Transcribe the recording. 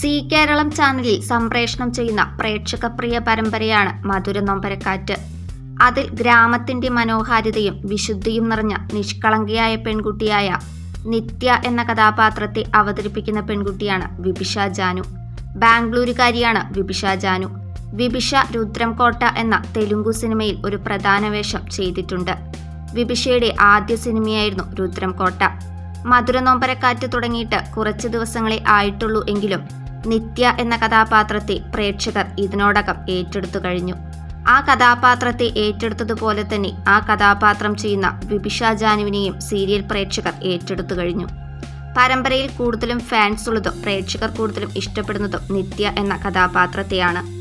C Keralam ചാനലിൽ സംപ്രേഷണം ചെയ്യുന്ന പ്രേക്ഷകപ്രിയ പരമ്പരയാണ് മധുര നൊമ്പരക്കാറ്റ്. അതിൽ ഗ്രാമത്തിന്റെ മനോഹാരിതയും വിശുദ്ധിയും നിറഞ്ഞ നിഷ്കളങ്കയായ പെൺകുട്ടിയായ നിത്യ എന്ന കഥാപാത്രത്തെ അവതരിപ്പിക്കുന്ന പെൺകുട്ടിയാണ് വിഭിഷ ജാനു. ബാംഗ്ലൂരുകാരിയാണ് വിഭിഷ ജാനു. വിഭിഷ രുദ്രംകോട്ട എന്ന തെലുങ്കു സിനിമയിൽ ഒരു പ്രധാന വേഷം ചെയ്തിട്ടുണ്ട്. വിഭിഷയുടെ ആദ്യ സിനിമയായിരുന്നു രുദ്രംകോട്ട. മധുര നൊമ്പരക്കാറ്റ് തുടങ്ങിയിട്ട് കുറച്ച് ദിവസങ്ങളെ ആയിട്ടുള്ളൂ എങ്കിലും നിത്യ എന്ന കഥാപാത്രത്തെ പ്രേക്ഷകർ ഇതിനോടകം ഏറ്റെടുത്തു കഴിഞ്ഞു. ആ കഥാപാത്രത്തെ ഏറ്റെടുത്തതുപോലെ തന്നെ ആ കഥാപാത്രം ചെയ്യുന്ന വിഭിഷ ജാനുവിനെയും സീരിയൽ പ്രേക്ഷകർ ഏറ്റെടുത്തു കഴിഞ്ഞു. പരമ്പരയിൽ കൂടുതലും ഫാൻസ് ഉള്ളതും പ്രേക്ഷകർ കൂടുതലും ഇഷ്ടപ്പെടുന്നതും നിത്യ എന്ന കഥാപാത്രത്തെയാണ്.